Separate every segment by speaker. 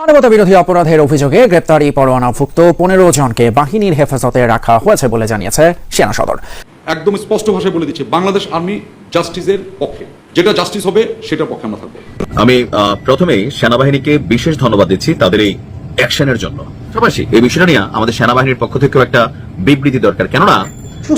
Speaker 1: মানবতা বিরোধী অপরাধের অভিযোগে গ্রেপ্তারি পরোয়ানাভুক্ত পনেরো জনকে বাহিনীর হেফাজতে রাখা হয়েছে বলে জানিয়েছে সেনা সদর।
Speaker 2: একদম স্পষ্ট ভাষায় বলে দিচ্ছে বাংলাদেশ আর্মি জাস্টিসের পক্ষে। যেটা জাস্টিস হবে সেটা পক্ষে আমরা থাকব।
Speaker 3: আমি আহ, প্রথমেই সেনাবাহিনীকে বিশেষ ধন্যবাদ দিচ্ছি তাদের এই অ্যাকশনের জন্য। পাশাপাশি এই বিষয়টা নিয়ে আমাদের সেনাবাহিনীর পক্ষ থেকেও একটা বিবৃতি দরকার। কেননা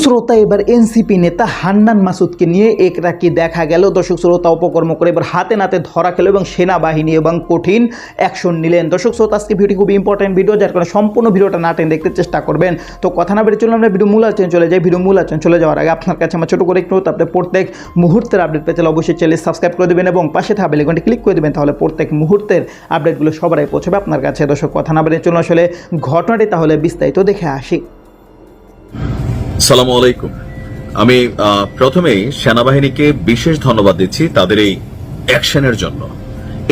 Speaker 4: শ্রোতা এবার এনসিপি নেতা হান্নান মাসুদকে নিয়ে একরাকি দেখা গেল। দর্শক শ্রোতা অপকর্ম করে এবার হাতে নাতে ধরা খেলো এবং সেনাবাহিনী এবং কঠিন অ্যাকশন নিলেন। দর্শক শ্রোতা আজকে ভিডিও খুব ইম্পর্টেন্ট ভিডিও, যার কারণে সম্পূর্ণ ভিডিওটা না টেনে দেখতে চেষ্টা করবেন। তো কথা না বেড়ে চলুন আমরা ভিডিও মূল আলোচনা চলে যাই। ভিডিও মূল আলোচনা চলে যাওয়ার আগে আপনার কাছে আমার ছোটো করে একটু আপনি প্রত্যেক মুহূর্তের আপডেট পেতে অবশ্যই চ্যানেল সাবস্ক্রাইব করে দেবেন এবং পাশে থাকা বেলেগনটি ক্লিক করে দেবেন, তাহলে প্রত্যেক মুহূর্তের আপডেটগুলো সবার আগে পৌঁছবে আপনার কাছে। দর্শক, কথা না বেড়ে চলুন আসলে ঘটনাটি, তাহলে বিস্তারিত দেখে আসি।
Speaker 3: সালাম আলাইকুম। আমি প্রথমেই সেনাবাহিনীকে বিশেষ ধন্যবাদ দিচ্ছি তাদের এই অ্যাকশনের জন্য।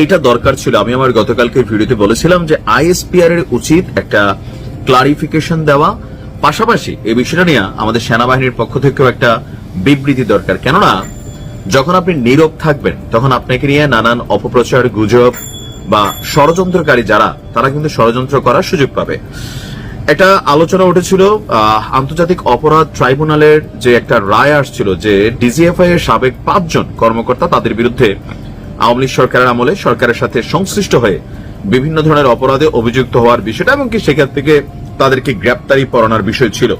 Speaker 3: এটা দরকার ছিল, আমি আমার গতকালকে ভিডিওতে বলেছিলাম যে আইএসপিআর এর উচিত একটা ক্লারিফিকেশন দেওয়া। পাশাপাশি এই বিষয়টা নিয়ে আমাদের সেনাবাহিনীর পক্ষ থেকেও একটা বিবৃতি দরকার। কেননা, যখন আপনি নীরব থাকবেন, তখন আপনাকে নিয়ে নানান অপপ্রচার, গুজব বা ষড়যন্ত্রকারী যারা, তারা কিন্তু ষড়যন্ত্র করার সুযোগ পাবে। একটা আলোচনা উঠেছিল আন্তর্জাতিক অপরাধ ট্রাইব্যুনালের যে একটা রায় আসছিল যে ডিজিএফআই এর সাবেক পাঁচজন কর্মকর্তা তাদের বিরুদ্ধে আওয়ামী লীগ সরকারের আমলে সরকারের সাথে সংশ্লিষ্ট হয়ে বিভিন্ন ধরনের অপরাধে অভিযুক্ত হওয়ার বিষয়টা এমনকি সেখান থেকে তাদেরকে গ্রেপ্তারি পড়ানোর বিষয় ছিল।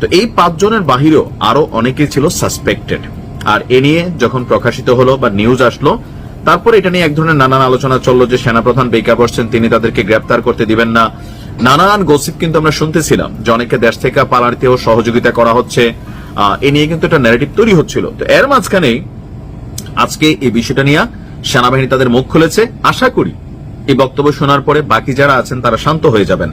Speaker 3: তো এই পাঁচজনের বাহিরেও আরও অনেকে ছিল সাসপেক্টেড আর এ নিয়ে যখন প্রকাশিত হলো বা নিউজ আসলো, তারপর এটা নিয়ে এক ধরনের নানান আলোচনা চলল যে সেনাপ্রধান বেকা বসছেন, তিনি তাদেরকে গ্রেপ্তার করতে দিবেন না। নানান গসিপ কিন্তু আমরা শুনতেছিলাম যে অনেকে দেশ থেকে পালাতেও সহযোগিতা করা হচ্ছে। এ নিয়ে কিন্তু একটা ন্যারেটিভ তৈরি হচ্ছিল। তো এর মাঝখানে আজকে এই বিষয়টা নিয়ে সেনাবাহিনী তাদের মুখ খুলেছে। আশা করি এই বক্তব্য শোনার পরে বাকি যারা আছেন তারা শান্ত হয়ে যাবেন।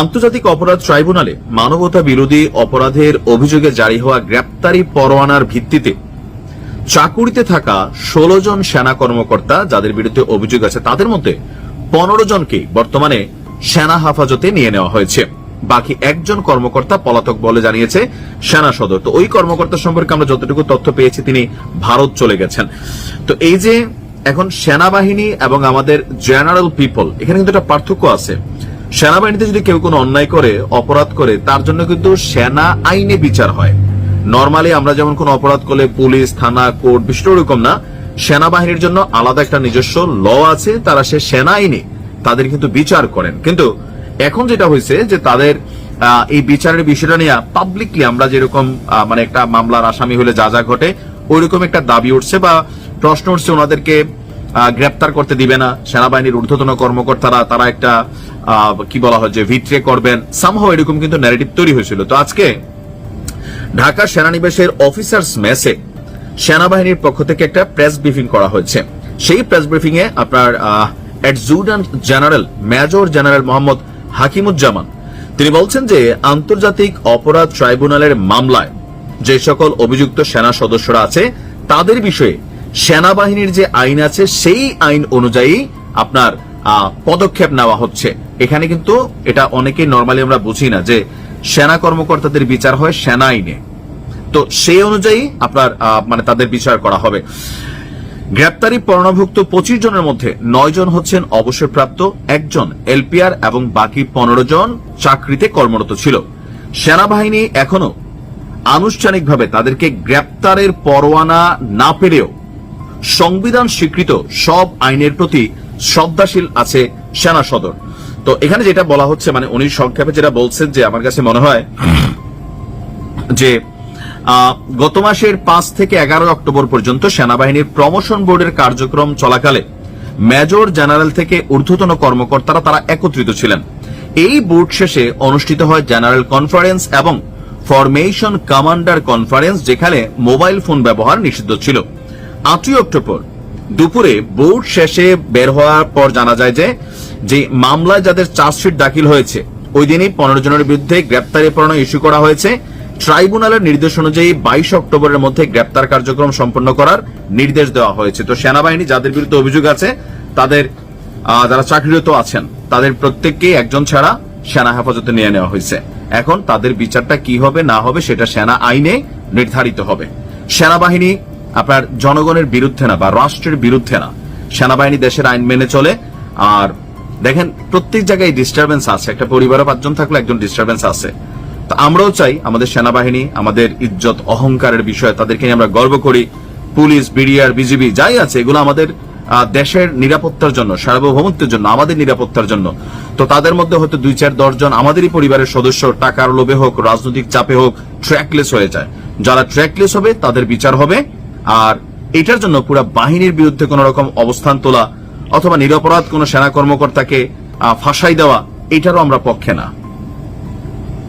Speaker 3: আন্তর্জাতিক অপরাধ ট্রাইব্যুনালে মানবতা বিরোধী অপরাধের অভিযোগে জারি হওয়া গ্রেপ্তারি পরোয়ানার ভিত্তিতে চাকুরিতে থাকা ষোলো জন সেনা কর্মকর্তা, যাদের বিরুদ্ধে অভিযোগ আছে তাদের মধ্যে পনেরো জনকে বর্তমানে সেনা হেফাজতে নিয়ে নেওয়া হয়েছে। বাকি একজন কর্মকর্তা পলাতক বলে জানিয়েছে সেনা সদর। তো ওই কর্মকর্তা সম্পর্কে আমরা যতটুকু তথ্য পেয়েছি, তিনি ভারত চলে গেছেন। তো এই যে এখন সেনাবাহিনী এবং আমাদের জেনারেল পিপল, এখানে কিন্তু একটা পার্থক্য আছে। সেনাবাহিনীতে যদি কেউ কোনো অন্যায় করে, অপরাধ করে, তার জন্য কিন্তু সেনা আইনে বিচার হয়। নর্মালি আমরা যেমন কোন অপরাধ করলে পুলিশ, থানা, কোর্ট বিষয়টা ওরকম না, সেনাবাহিনীর জন্য আলাদা একটা নিজস্ব ল আছে, তারা সে সেনা আইনে তাদের কিন্তু বিচার করেন। কিন্তু এখন যেটা হয়েছে যে তাদের এই বিচারের বিষয়টা নিয়ে পাবলিকলি আমরা যেরকম মানে একটা মামলার আসামি হলে যা যা ঘটে, ওইরকম একটা দাবি উঠছে বা প্রশ্ন উঠছে ওনাদেরকে গ্রেপ্তার করতে দিবে না। সেনাবাহিনীর ঊর্ধ্বতন কর্মকর্তারা, তারা একটা কি বলা হয়, যে ভিত্রে করবেন। সামহাও এরকম কিন্তু ন্যারেটিভ তৈরি হয়েছিল। তো আজকে ঢাকা সেনানিবাসের অফিসার্স মেসে সেনাবাহিনীর পক্ষ থেকে একটা প্রেস ব্রিফিং করা হয়েছে। সেই প্রেস ব্রিফিং এ আপনার adjutant general, major general Mohammad Hakimuzzaman. তিনি বলছেন যে, আন্তর্জাতিক অপরাধ ট্রাইব্যুনালের মামলায় যে সকল অভিযুক্ত সেনা সদস্যরা আছে, তাদের বিষয়ে সেনাবাহিনীর যে আইন আছে, সেই আইন অনুযায়ী আপনার পদক্ষেপ নেওয়া হচ্ছে। এখানে কিন্তু এটা অনেকেই নর্মালি আমরা বুঝি না যে, সেনা কর্মকর্তাদের বিচার হয় সেনা আইনে। তো সেই অনুযায়ী আপনার মানে তাদের বিচার করা হবে। গ্রেপ্তারি পরণভুক্ত পঁচিশ জনের মধ্যে নয় জন হচ্ছেন অবসরপ্রাপ্ত, একজন এলপিআর এবং বাকি পনেরো জন চাকরিতে কর্মরত ছিল। সেনাবাহিনী এখনও আনুষ্ঠানিকভাবে তাদেরকে গ্রেপ্তারের পরোয়ানা না পেলেও সংবিধান স্বীকৃত সব আইনের প্রতি শ্রদ্ধাশীল আছে সেনা সদর। তো এখানে যেটা বলা হচ্ছে মানে উনি সংক্ষেপে যেটা বলছেন যে আমার কাছে মনে হয় যে গত মাসের পাঁচ থেকে এগারো অক্টোবর পর্যন্ত সেনাবাহিনীর প্রমোশন বোর্ডের কার্যক্রম চলাকালে মেজর জেনারেল থেকে ঊর্ধ্বতন কর্মকর্তারা তারা একত্রিত ছিলেন। এই বোর্ড শেষে অনুষ্ঠিত হয় জেনারেল কনফারেন্স এবং ফরমেশন কমান্ডার কনফারেন্স, যেখানে মোবাইল ফোন ব্যবহার নিষিদ্ধ ছিল। আটই অক্টোবর দুপুরে বোর্ড শেষে বের হওয়ার পর জানা যায় যে যে মামলায় যাদের চার্জশিট দাখিল হয়েছে, ওই দিনই পনেরো জনের বিরুদ্ধে গ্রেপ্তারি পরোয়ানা ইস্যু করা হয়েছে। ট্রাইব্যুনালের নির্দেশ অনুযায়ী বাইশ অক্টোবরের মধ্যে গ্রেপ্তার কার্যক্রম সম্পন্ন করার নির্দেশ দেওয়া হয়েছে। তো সেনাবাহিনী যাদের বিরুদ্ধে অভিযোগ আছে, তাদের যারা চাকরিরত আছেন, তাদের প্রত্যেককেই একজন ছাড়া সেনা হেফাজতে নিয়ে নেওয়া হয়েছে। এখন তাদের বিচারটা কি হবে, না হবে, সেটা সেনা আইনে নির্ধারিত হবে। সেনাবাহিনী আপনার জনগণের বিরুদ্ধে না, বা রাষ্ট্রের বিরুদ্ধে না, সেনাবাহিনী দেশের আইন মেনে চলে। আর দেখেন, প্রত্যেক জায়গায় ডিস্টারবেন্স আছে। একটা পরিবারে পাঁচজন থাকলে একজন ডিস্টারবেন্স আছে। তো আমরাও চাই আমাদের সেনাবাহিনী, আমাদের ইজ্জত, অহংকারের বিষয় তাদেরকে আমরা গর্ব করি। পুলিশ, বিডিআর, বিজিবি যাই আছে, এগুলো আমাদের দেশের নিরাপত্তার জন্য, সার্বভৌমত্বের জন্য, আমাদের নিরাপত্তার জন্য। তো তাদের মধ্যে হয়তো দুই চার দশজন আমাদেরই পরিবারের সদস্য, টাকার লোভে হোক, রাজনৈতিক চাপে হোক ট্র্যাকলেস হয়ে যায়। যারা ট্র্যাকলেস হবে, তাদের বিচার হবে। আর এটার জন্য পুরো বাহিনীর বিরুদ্ধে কোন রকম অবস্থান তোলা, অথবা নিরপরাধ কোন সেনা কর্মকর্তাকে ফাঁসাই দেওয়া, এটারও আমরা পক্ষে না।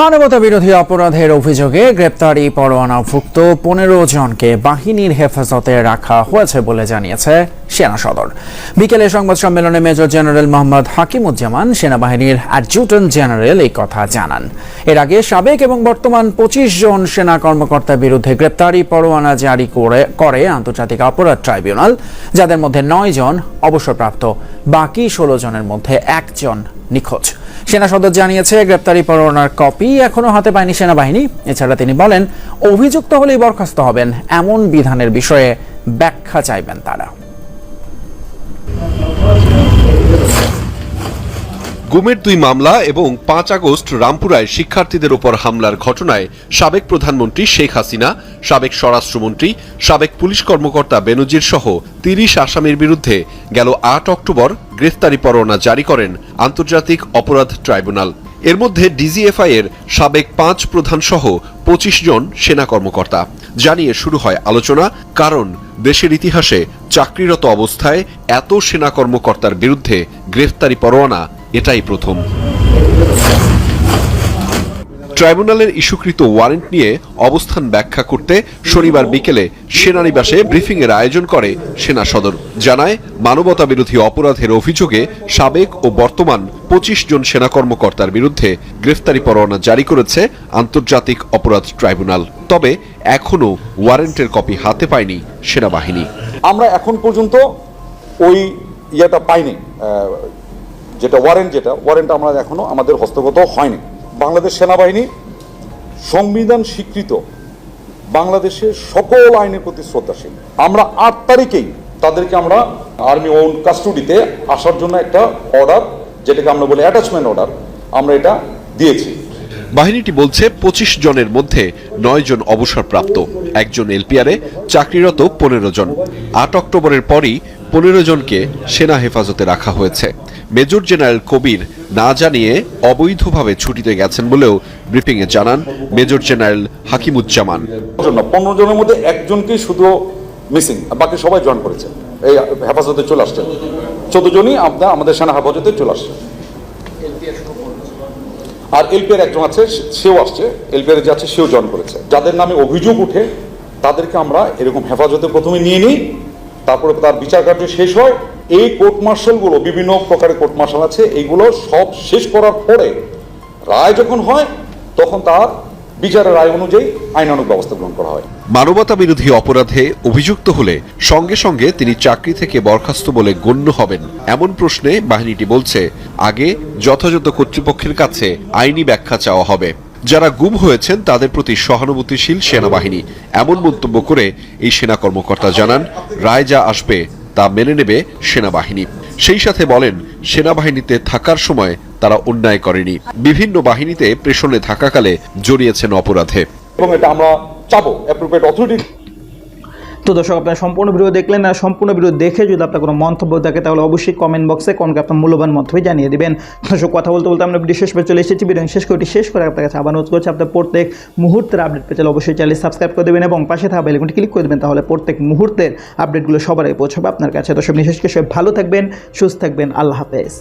Speaker 1: মানবতা বিরোধী অপরাধের অভিযোগে গ্রেপ্তারি পরোয়ানাভুক্ত পনেরো জনকে বাহিনীর হেফাজতে রাখা হয়েছে বলে জানিয়েছে সেনা সদর। বিকেলে সংবাদ সম্মেলনে মেজর জেনারেল মোহাম্মদ হাকিমুজ্জামান সেনাবাহিনীর অ্যাডজুটেন্ট জেনারেল এই কথা জানান। এর আগে সাবেক এবং বর্তমান পঁচিশ জন সেনা কর্মকর্তার বিরুদ্ধে গ্রেপ্তারি পরোয়ানা জারি করে করে আন্তর্জাতিক অপরাধ ট্রাইব্যুনাল, যাদের মধ্যে নয় জন অবসরপ্রাপ্ত, বাকি ষোলো জনের মধ্যে একজন নিখোঁজ। সেনা সদর জানিয়েছে, গ্রেপ্তারি পরোয়ানার কপি এখনও হাতে পায়নি সেনাবাহিনী। এছাড়া তিনি বলেন, অভিযুক্ত হলেই বরখাস্ত হবেন, এমন বিধানের বিষয়ে ব্যাখ্যা চাইবেন তারা।
Speaker 5: গুমের দুই মামলা এবং পাঁচ আগস্ট রামপুরায় শিক্ষার্থীদের ওপর হামলার ঘটনায় সাবেক প্রধানমন্ত্রী শেখ হাসিনা, সাবেক স্বরাষ্ট্রমন্ত্রী, সাবেক পুলিশ কর্মকর্তা বেনজির সহ তিরিশ আসামির বিরুদ্ধে গেল আট অক্টোবর গ্রেফতারি পরোয়ানা জারি করেন আন্তর্জাতিক অপরাধ ট্রাইব্যুনাল। এর মধ্যে ডিজিএফআই এর সাবেক পাঁচ প্রধান সহ পঁচিশ জন সেনা কর্মকর্তা। জানিয়ে শুরু হয় আলোচনা, কারণ দেশের ইতিহাসে চাকরিরত অবস্থায় এত সেনা কর্মকর্তার বিরুদ্ধে গ্রেফতারি পরোয়ানা এটাই প্রথম। ট্রাইব্যুনালের ইস্যুকৃত ওয়ারেন্ট নিয়ে অবস্থান ব্যাখ্যা করতে শনিবার বিকেলে সেনানিবাসে ব্রিফিংয়ের আয়োজন করে সেনা সদর, জানায় মানবতা বিরোধী অপরাধের অভিযোগে সাবেক ও বর্তমান পঁচিশ জন সেনা কর্মকর্তার বিরুদ্ধে গ্রেফতারি পরোয়ানা জারি করেছে আন্তর্জাতিক অপরাধ ট্রাইব্যুনাল। তবে এখনও ওয়ারেন্টের কপি হাতে পায়নি সেনাবাহিনী।
Speaker 2: আমরা এখন পর্যন্ত ওই ইয়েটা পাইনি যেটা ওয়ারেন্ট যেটা ওয়ারেন্ট আমরা এখনও আমাদের হস্তগত হয়নি। বাংলাদেশ সেনাবাহিনী সংবিধান স্বীকৃত বাংলাদেশের সকল আইনের প্রতি শ্রদ্ধাশীল। আমরা আট তারিখেই তাদেরকে আমরা আর্মি ওন কাস্টডিতে আসার জন্য একটা অর্ডার যেটাকে আমরা বলি অ্যাটাচমেন্ট অর্ডার আমরা এটা দিয়েছি।
Speaker 5: বাহিনীটি বলছে পঁচিশ জনের মধ্যে নয় জন অবসরপ্রাপ্ত, একজন এলপিআরে, চাকরিরত পনেরো জন। আট অক্টোবরের পরই পনেরো জনকে সেনা হেফাজতে রাখা হয়েছে। মেজর জেনারেল কবির না জানিয়ে অবৈধভাবে ছুটিতে গেছেন বলেও ব্রিফিংয়ে জানান মেজর জেনারেল হাকিমুজ্জামান।
Speaker 2: পনেরো জনের মধ্যে একজনকেই শুধু মিসিং বাকি সবাই জয়েন করেছে। এই হেফাজতে চলে আসছে। চোদ্দ জনই আপনার আমাদের সেনা হেফাজতে চলে আসছে। আর এলপিআর একজন আছে সেও আসছে। এলপিআর যে আছে, সেও জয়েন করেছে। যাদের নামে অভিযোগ উঠে, তাদেরকে আমরা এরকম হেফাজতে প্রথমে নিয়ে নিই। তারপরে তার বিচার কার্য শেষ হয়, এই কোর্ট মার্শালগুলো বিভিন্ন প্রকারের কোর্ট মার্শাল আছে, এইগুলো সব শেষ করার পরে রায় যখন হয়, তখন তার বিচারের রায় অনুযায়ী আইনানুগ ব্যবস্থা গ্রহণ করা হয়।
Speaker 5: মানবতা বিরোধী অপরাধে অভিযুক্ত হলে সঙ্গে সঙ্গে তিনি চাকরি থেকে বরখাস্ত বলে গণ্য হবেন। এমন প্রশ্নে বাহিনীটি বলছে, আগে যথাযথ কর্তৃপক্ষের কাছে আইনি ব্যাখ্যা চাওয়া হবে। যারা গুম হয়েছেন, তাদের প্রতি সহানুভূতিশীল সেনাবাহিনী। এমন মন্তব্য করে এই সেনা কর্মকর্তা জানান, রায় যা আসবে, তা মেনে নেবে সেনাবাহিনী। সেই সাথে বলেন, সেনাবাহিনীতে থাকার সময় তারা অন্যায় করেনি। বিভিন্ন বাহিনীতে প্রেষণে থাকাকালে জড়িয়েছেন অপরাধে।
Speaker 2: এবং এটা আমরা চাবো অ্যাপ্রোপ্রিয়েট অথরিটি
Speaker 4: তো দর্শক, আপনারা সম্পূর্ণ ভিডিও দেখলেন আর সম্পূর্ণ ভিডিও দেখে যদি আপনার কোনো মন্তব্য থাকে, তাহলে অবশ্যই কমেন্ট বক্সে কোনকে আপনার মূল্যবান মন্তব্য জানিয়ে দিবেন। দর্শক, কথা বলতে বলতে আমরা ভিডিও শেষ পর্যন্ত চলে এসেছি। ভিডিও শেষ করে শেষ করে আপনার কাছে আবার অনুরোধ করছি, আপনার প্রত্যেক মুহূর্তের আপডেট পেতে হলে অবশ্যই চ্যানেল সাবস্ক্রাইব করে দেবেন এবং পাশে থাকা বেলকনটি ক্লিক করে দেবেন, তাহলে প্রত্যেক মুহূর্তের আপডেটগুলো সবার আগে পৌঁছাবে আপনার কাছে। দর্শক, বিশেষ করে সবাই ভালো থাকবেন, সুস্থ থাকবেন, আল্লাহ হাফেজ।